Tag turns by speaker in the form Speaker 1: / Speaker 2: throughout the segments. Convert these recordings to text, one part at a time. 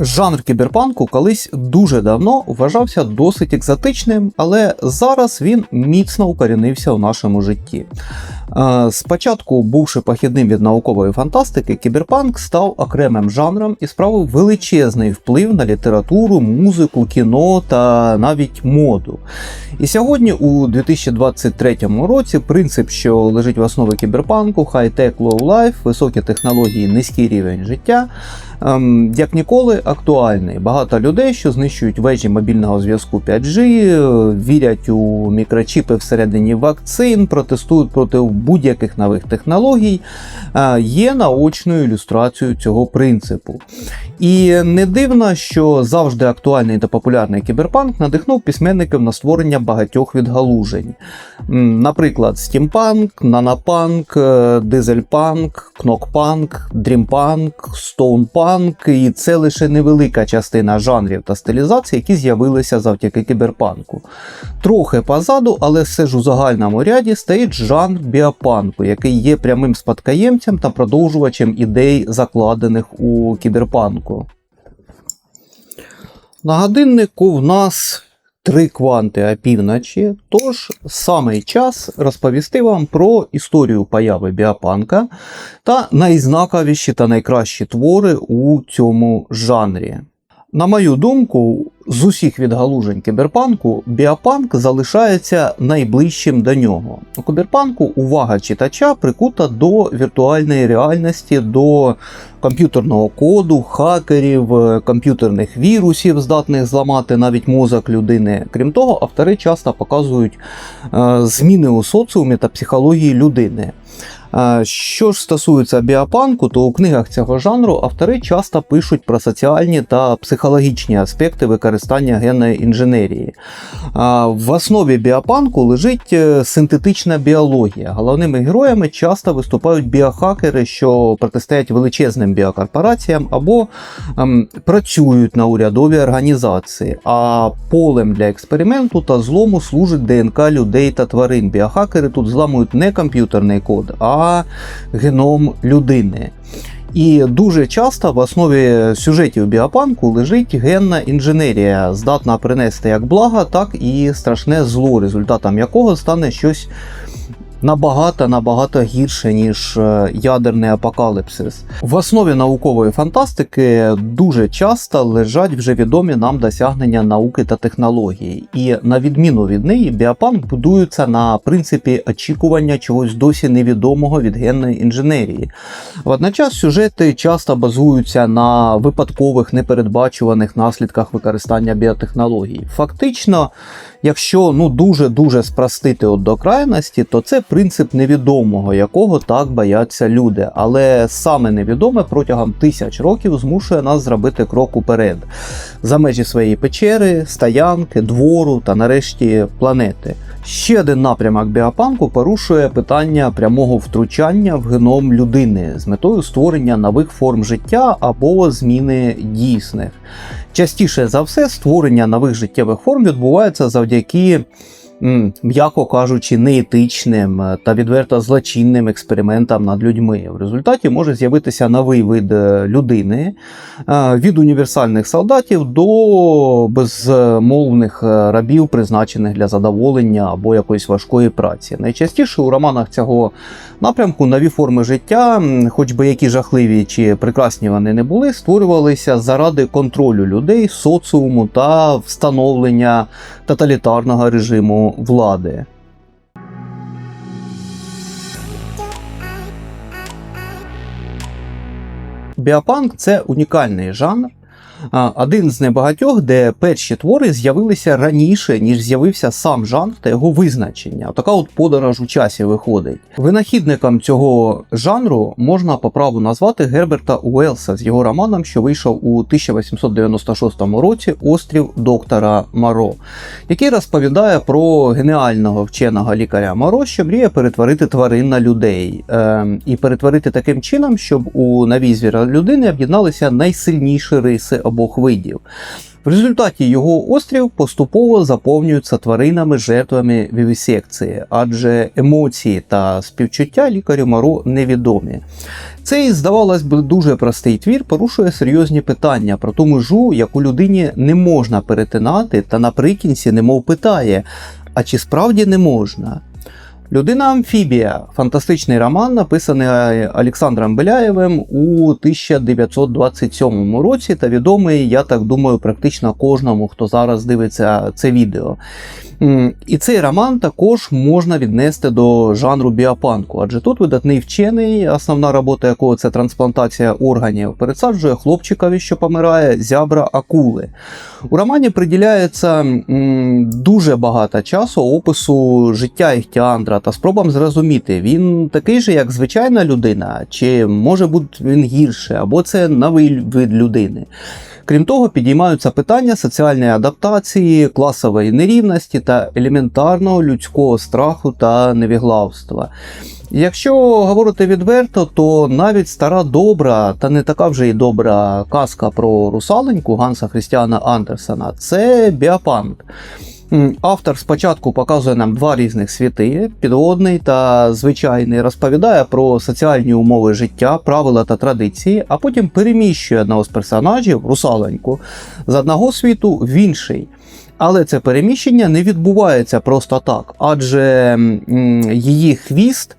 Speaker 1: Жанр кіберпанку колись дуже давно вважався досить екзотичним, але зараз він міцно укорінився у нашому житті. Спочатку, бувши похідним від наукової фантастики, кіберпанк став окремим жанром і справив величезний вплив на літературу, музику, кіно та навіть моду. І сьогодні, у 2023 році, принцип, що лежить в основі кіберпанку, хай-тек, лоу-лайф, високі технології, низький рівень життя, ем, як ніколи актуальний. Багато людей, що знищують вежі мобільного зв'язку 5G, е, вірять у мікрочіпи всередині вакцин, протестують проти будь-яких нових технологій, е, є наочною ілюстрацією цього принципу. І не дивно, що завжди актуальний та популярний кіберпанк надихнув письменників на створення багатьох відгалужень. Наприклад, стімпанк, нанопанк, е, дизельпанк, кнокпанк, дрімпанк, стоунпанк, і це лише невелика частина жанрів та стилізацій, які з'явилися завдяки кіберпанку. Трохи позаду, але все ж у загальному ряді стоїть жанр біопанку, який є прямим спадкоємцем та продовжувачем ідей, закладених у кіберпанку. На годиннику в нас три кванти опівночі, тож саме час розповісти вам про історію появи біопанка та найзнаковіші та найкращі твори у цьому жанрі. На мою думку, з усіх відгалужень кіберпанку біопанк залишається найближчим до нього. У кіберпанку увага читача прикута до віртуальної реальності, до комп'ютерного коду, хакерів, комп'ютерних вірусів, здатних зламати навіть мозок людини. Крім того, автори часто показують е, зміни у соціумі та психології людини. Е, Що ж стосується біопанку, то у книгах цього жанру автори часто пишуть про соціальні та психологічні аспекти використання генної інженерії. В основі біопанку лежить е, синтетична біологія. Головними героями часто виступають біохакери, що протистоять величезним біокорпораціям або ем, працюють на урядовій організації. А полем для експерименту та злому служить ДНК людей та тварин. Біохакери тут зламують не комп'ютерний код, а геном людини. І дуже часто в основі сюжетів біопанку лежить генна інженерія, здатна принести як благо, так і страшне зло, результатом якого стане щось набагато набагато гірше, ніж е, ядерний апокаліпсис. В основі наукової фантастики дуже часто лежать вже відомі нам досягнення науки та технології. І на відміну від неї, біопанк будується на принципі очікування чогось досі невідомого від генної інженерії. Водночас сюжети часто базуються на випадкових непередбачуваних наслідках використання біотехнологій. Фактично, якщо ну дуже дуже спростити от до крайності, то це принцип невідомого, якого так бояться люди. Але саме невідоме протягом тисяч років змушує нас зробити крок уперед за межі своєї печери, стоянки, двору та нарешті планети. Ще один напрямок біопанку порушує питання прямого втручання в геном людини з метою створення нових форм життя або зміни дійсних. Частіше за все, створення нових життєвих форм відбувається завдяки, м'яко кажучи, неетичним е, та відверто злочинним експериментам над людьми. В результаті може з'явитися новий вид е, людини е, від універсальних солдатів до безмовних рабів, призначених для задоволення або якоїсь важкої праці. Найчастіше у романах цього напрямку нові форми життя, хоч би які жахливі чи прекрасні вони не були, створювалися заради контролю людей, соціуму та встановлення тоталітарного режиму влади. Біопанк це унікальний жанр, один з небагатьох, де перші твори з'явилися раніше, ніж з'явився сам жанр та його визначення. Така от подорож у часі виходить. Винахідником цього жанру можна по праву назвати Герберта Уелса з його романом, що вийшов у 1896 році Острів доктора Маро, який розповідає про геніального вченого лікаря Маро, що мріє перетворити тварин на людей. Е, і перетворити таким чином, щоб у новій звіра людини об'єдналися найсильніші риси обох видів. В результаті його острів поступово заповнюється тваринами жертвами вівісекції, адже емоції та співчуття лікарю Маро невідомі. Цей, здавалось би, дуже простий твір порушує серйозні питання про ту межу, яку людині не можна перетинати, та наприкінці немов питає: а чи справді не можна? Людина Амфібія фантастичний роман, написаний Олександром Беляєвим у 1927 році та відомий, я так думаю, практично кожному, хто зараз дивиться це відео. І цей роман також можна віднести до жанру біопанку, адже тут видатний вчений, основна робота якого це трансплантація органів, пересаджує хлопчикові, що помирає, зябра акули. У романі приділяється дуже багато часу опису життя Іхтіандра та спробам зрозуміти, він такий же, як звичайна людина, чи може бути він гірше, або це новий вид людини. Крім того, підіймаються питання соціальної адаптації, класової нерівності та елементарного людського страху та невіглавства. Якщо говорити відверто, то навіть стара добра, та не така вже й добра казка про русаленьку Ганса Христіана Андерсена це біопанк. Автор спочатку показує нам два різних світи: підводний та звичайний, розповідає про соціальні умови життя, правила та традиції, а потім переміщує одного з персонажів, русаленьку, з одного світу в інший. Але це переміщення не відбувається просто так, адже її хвіст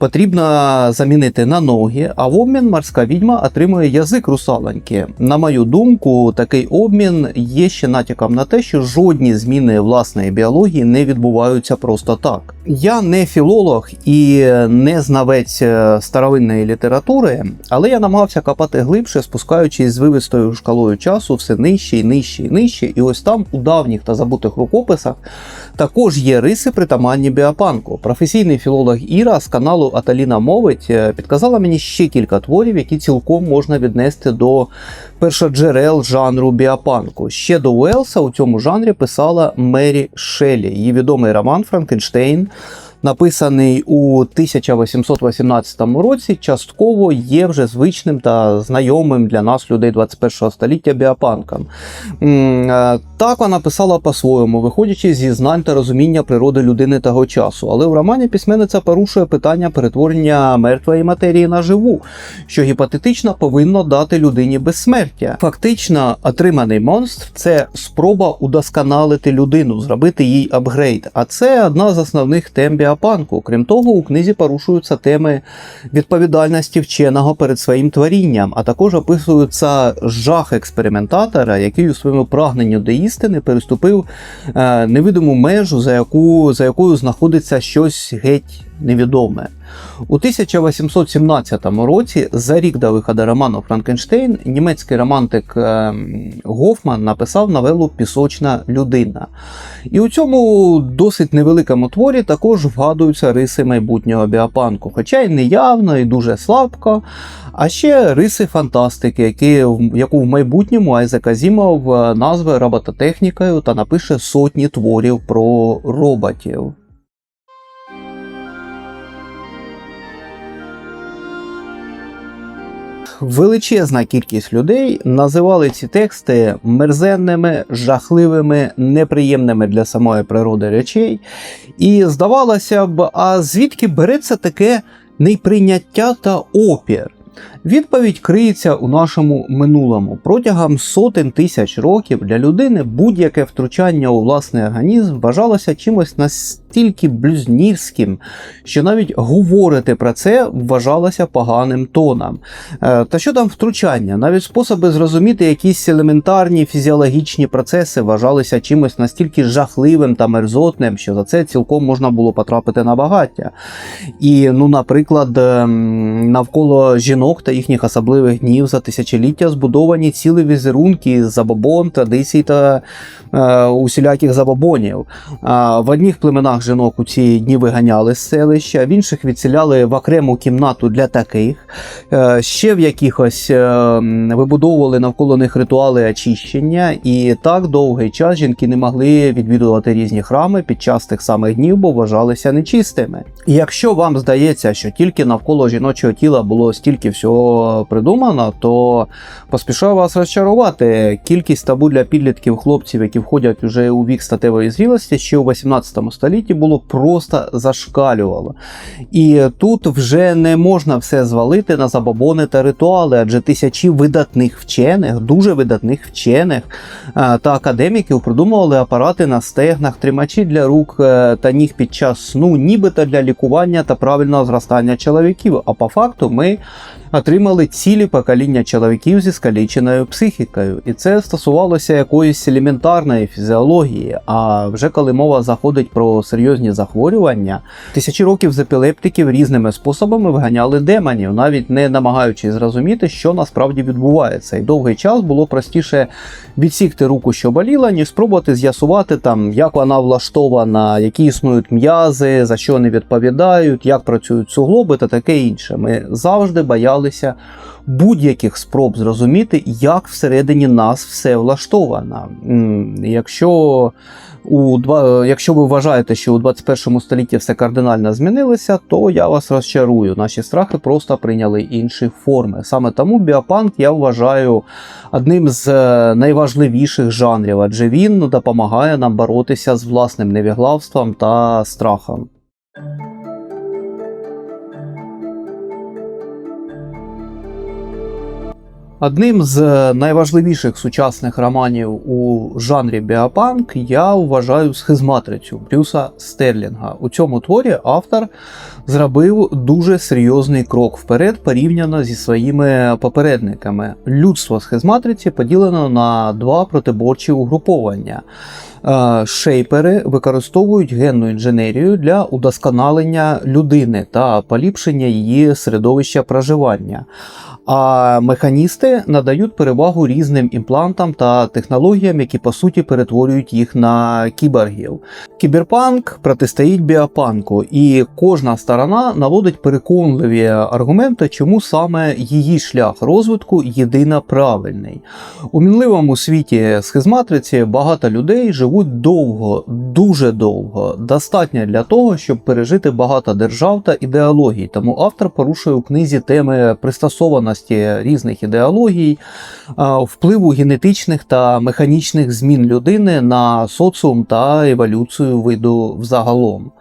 Speaker 1: потрібно замінити на ноги, а в обмін морська відьма отримує язик русалоньки. На мою думку, такий обмін є ще натяком на те, що жодні зміни власної біології не відбуваються просто так. Я не філолог і не знавець е, старовинної літератури, але я намагався копати глибше, спускаючись з вивистою шкалою часу все нижче і нижче і нижче. І ось там, у давніх та забутих рукописах, також є риси притаманні біопанку. Професійний філолог Іра з каналу Аталіна Мовить е, підказала мені ще кілька творів, які цілком можна віднести до першоджерел жанру біопанку. Ще до Уелса у цьому жанрі писала Мері Шелі, її відомий роман Франкенштейн написаний у 1818 році, частково є вже звичним та знайомим для нас, людей 21 століття, біопанком. Е, так вона писала по-своєму, виходячи зі знань та розуміння природи людини того часу. Але в романі письменниця порушує питання перетворення мертвої матерії на живу, що гіпотетично повинно дати людині безсмертя. Фактично, отриманий монстр це спроба удосконалити людину, зробити їй апгрейд. А це одна з основних тем біопанку біопанку. Крім того, у книзі порушуються теми відповідальності вченого перед своїм творінням, а також описується жах експериментатора, який у своєму прагненню до істини переступив е, невидиму межу, за яку, за якою знаходиться щось геть невідоме. У 1817 році, за рік до виходу роману Франкенштейн, німецький романтик ем, Гофман написав новелу Пісочна людина. І у цьому досить невеликому творі також вгадуються риси майбутнього біопанку, хоча й не явно, і дуже слабко. А ще риси фантастики, які, яку в майбутньому Айзек Азімов е, назве робототехнікою та напише сотні творів про роботів. Величезна кількість людей називали ці тексти мерзенними, жахливими, неприємними для самої природи речей. І здавалося б, а звідки береться таке неприйняття та опір? Відповідь криється у нашому минулому. Протягом сотень тисяч років для людини будь-яке втручання у власний організм вважалося чимось настільки блюзнірським, що навіть говорити про це вважалося поганим тоном. Е, та що там втручання? Навіть способи зрозуміти якісь елементарні фізіологічні процеси вважалися чимось настільки жахливим та мерзотним, що за це цілком можна було потрапити на багаття. І, ну, наприклад, ем, навколо жінок та їхніх особливих днів за тисячоліття збудовані цілі візерунки з забобон, традицій та е, усіляких забобонів. В одних племенах однак жінок у ці дні виганяли з селища, в інших відселяли в окрему кімнату для таких. Е, Ще в якихось е, вибудовували навколо них ритуали очищення, і так довгий час жінки не могли відвідувати різні храми під час тих самих днів, бо вважалися нечистими. І якщо вам здається, що тільки навколо жіночого тіла було стільки всього придумано, то поспішаю вас розчарувати. Кількість табу для підлітків хлопців, які входять уже у вік статевої зрілості, ще у 18 столітті було просто зашкалювало. І тут вже не можна все звалити на забобони та ритуали, адже тисячі видатних вчених, дуже видатних вчених та академіків придумували апарати на стегнах, тримачі для рук е, та ніг під час сну, нібито для лікування та правильного зростання чоловіків. А по факту ми отримали цілі покоління чоловіків зі скаліченою психікою, і це стосувалося якоїсь елементарної фізіології. А вже коли мова заходить про серйозні захворювання, тисячі років з епілептиків різними способами виганяли демонів, навіть не намагаючись зрозуміти, що насправді відбувається. І довгий час було простіше відсікти руку, що боліла, ніж спробувати з'ясувати там, як вона влаштована, які існують м'язи, за що вони відповідають, як працюють суглоби та таке інше. Ми завжди боялися будь-яких спроб зрозуміти, як всередині нас все влаштовано. Якщо у два, якщо ви вважаєте, що у 21 столітті все кардинально змінилося, то я вас розчарую. Наші страхи просто прийняли інші форми. Саме тому біопанк я вважаю одним з е, найважливіших жанрів, адже він допомагає нам боротися з власним невіглавством та страхом. Одним з е, найважливіших сучасних романів у жанрі біопанк я вважаю схизматрицю Брюса Стерлінга. У цьому творі автор зробив дуже серйозний крок вперед порівняно зі своїми попередниками. Людство схизматриці поділено на два протиборчі угруповання. Е, Шейпери використовують генну інженерію для удосконалення людини та поліпшення її середовища проживання. А механісти надають перевагу різним імплантам та технологіям, які по суті перетворюють їх на кіборгів. Кіберпанк протистоїть біопанку, і кожна сторона наводить переконливі аргументи, чому саме її шлях розвитку єдино правильний. У мінливому світі схизматриці багато людей живуть довго, дуже довго, достатньо для того, щоб пережити багато держав та ідеологій. Тому автор порушує у книзі теми пристосованості різних ідеологій, впливу генетичних та механічних змін людини на соціум та еволюцію виду взагалом.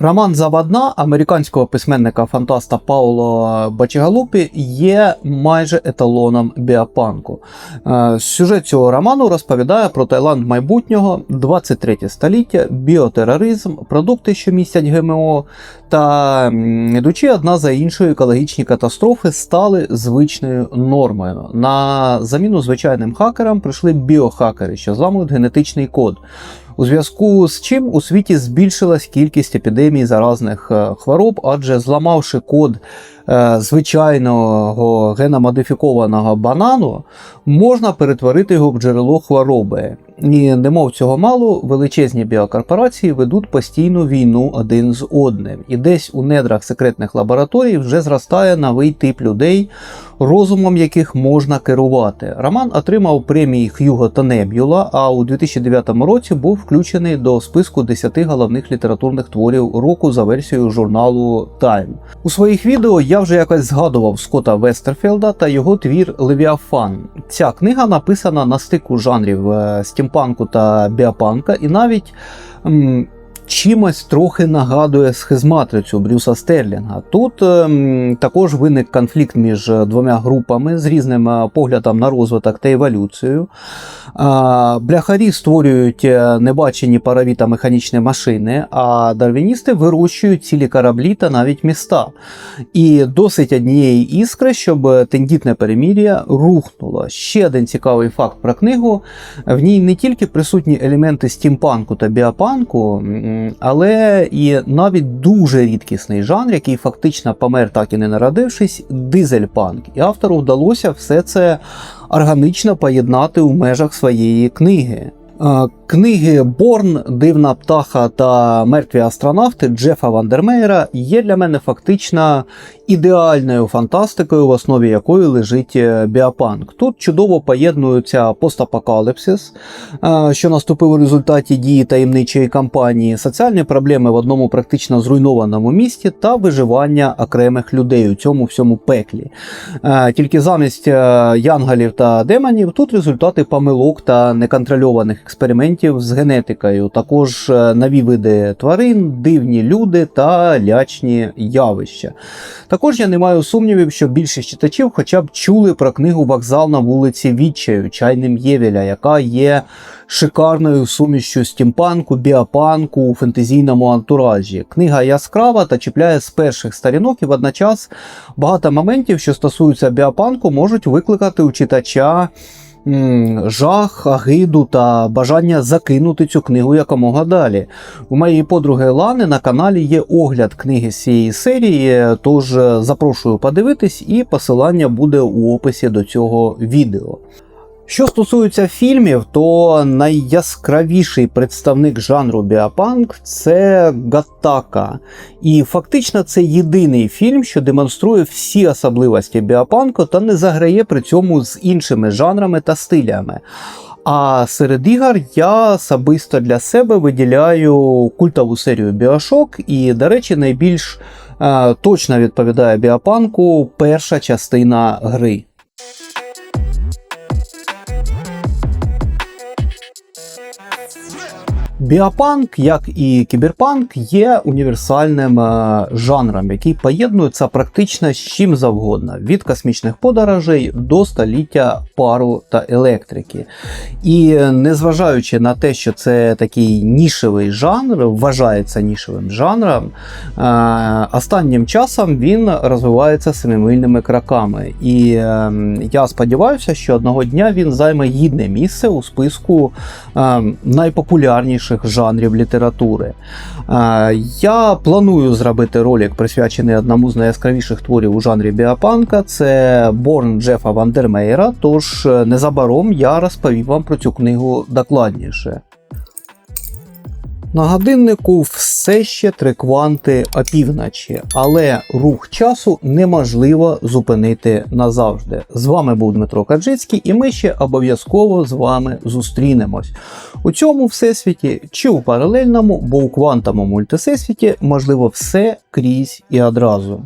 Speaker 1: Роман Завадна американського письменника фантаста Пауло Бачігалупі є майже еталоном біопанку. Е, Сюжет цього роману розповідає про Таїланд майбутнього, 23 століття, біотероризм, продукти, що містять ГМО, та ідучи одна за іншою екологічні катастрофи стали звичною нормою. На заміну звичайним хакерам прийшли біохакери, що зламують генетичний код. У зв'язку з чим у світі збільшилась кількість епідемій заразних е, хвороб, адже зламавши код е, звичайного геномодифікованого банану, можна перетворити його в джерело хвороби. І немов цього мало, величезні біокорпорації ведуть постійну війну один з одним. І десь у недрах секретних лабораторій вже зростає новий тип людей, розумом яких можна керувати. Роман отримав премії Х'юго та Небюла, а у 2009 році був включений до списку 10 головних літературних творів року за версією журналу Time. У своїх відео я вже якось згадував Скотта Вестерфілда та його твір Левіафан. Ця книга написана на стику жанрів е, стімпанку та біопанка, і навіть. Чимось трохи нагадує схизматрицю Брюса Стерлінга. Тут ем, також виник конфлікт між е, двома групами з різним е, поглядом на розвиток та еволюцію. А, бляхарі створюють е, небачені парові та механічні машини, а дарвіністи вирощують цілі кораблі та навіть міста. І досить однієї іскри, щоб тендітне перемір'я рухнуло. Ще один цікавий факт про книгу: в ній не тільки присутні елементи стімпанку та біопанку, але і навіть дуже рідкісний жанр, який фактично помер, так і не народившись, дизельпанк. І автору вдалося все це органічно поєднати у межах своєї книги. Книги Борн, Дивна птаха та Мертві астронавти Джефа Вандермеєра є для мене фактично ідеальною фантастикою, в основі якої лежить е, біопанк. Тут чудово поєднуються постапокаліпсис, е, що наступив у результаті дії таємничої кампанії, соціальні проблеми в одному практично зруйнованому місті та виживання окремих людей у цьому всьому пеклі. Е, Тільки замість янголів та демонів тут результати помилок та неконтрольованих експериментів з генетикою, також е, нові види тварин, дивні люди та лячні явища. Також я не маю сумнівів, що більшість читачів хоча б чули про книгу Вокзал на вулиці Відчаю Чайним Євеля, яка є шикарною сумішчю стімпанку, біопанку у фентезійному антуражі. Книга яскрава та чіпляє з перших сторінок, і водночас багато моментів, що стосуються біопанку, можуть викликати у читача. Жах, агиду та бажання закинути цю книгу якомога далі. У моєї подруги Лани на каналі є огляд книги з цієї серії, тож е, запрошую подивитись, і посилання буде у описі до цього відео. Що стосується фільмів, то найяскравіший представник жанру біопанк це Гаттака. І фактично це єдиний фільм, що демонструє всі особливості біопанку та не заграє при цьому з іншими жанрами та стилями. А серед ігор я особисто для себе виділяю культову серію Біошок, і, до речі, найбільш е, точно відповідає біопанку перша частина гри. Біопанк, як і кіберпанк, є універсальним е, жанром, який поєднується практично з чим завгодно: від космічних подорожей до століття пару та електрики. І незважаючи на те, що це такий нішевий жанр, вважається нішевим жанром, е, останнім часом він розвивається семимильними кроками. І е, я сподіваюся, що одного дня він займе гідне місце у списку е, найпопулярніших жанрів літератури. Е, Я планую зробити ролик, присвячений одному з найяскравіших творів у жанрі біопанка. Це Борн Джефа Вандермейра. Тож е, незабаром я розповім вам про цю книгу докладніше. На годиннику все ще три кванти опівночі, але рух часу неможливо зупинити назавжди. З вами був Дмитро Каджицький, і ми ще обов'язково з вами зустрінемось у цьому всесвіті чи у паралельному, бо у квантовому мультисесвіті можливо все крізь і одразу.